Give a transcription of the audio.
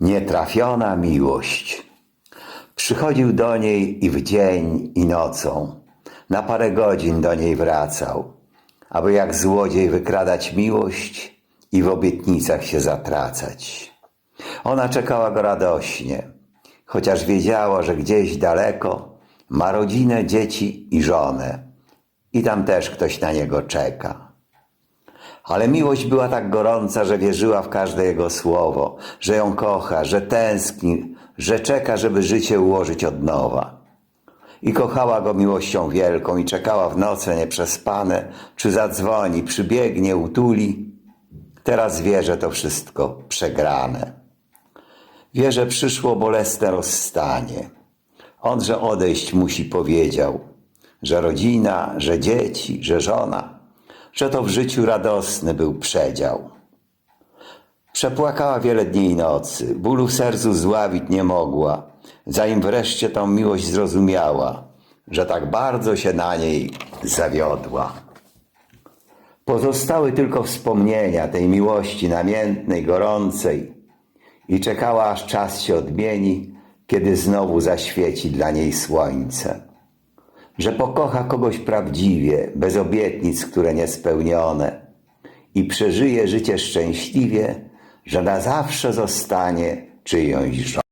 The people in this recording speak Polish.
Nietrafiona miłość. Przychodził do niej i w dzień, i nocą. Na parę godzin do niej wracał, aby jak złodziej wykradać miłość i w obietnicach się zatracać. Ona czekała go radośnie, chociaż wiedziała, że gdzieś daleko ma rodzinę, dzieci i żonę. I tam też ktoś na niego czeka. Ale miłość była tak gorąca, że wierzyła w każde jego słowo, że ją kocha, że tęskni, że czeka, żeby życie ułożyć od nowa. I kochała go miłością wielką i czekała w noce nieprzespane, czy zadzwoni, przybiegnie, utuli. Teraz wie, że to wszystko przegrane. Wie, że przyszło bolesne rozstanie. On, że odejść musi, powiedział, że rodzina, że dzieci, że żona, że to w życiu radosny był przedział. Przepłakała wiele dni i nocy, bólu w sercu zławić nie mogła, zanim wreszcie tą miłość zrozumiała, że tak bardzo się na niej zawiodła. Pozostały tylko wspomnienia tej miłości namiętnej, gorącej i czekała, aż czas się odmieni, kiedy znowu zaświeci dla niej słońce. Że pokocha kogoś prawdziwie, bez obietnic, które niespełnione i przeżyje życie szczęśliwie, że na zawsze zostanie czyjąś żoną.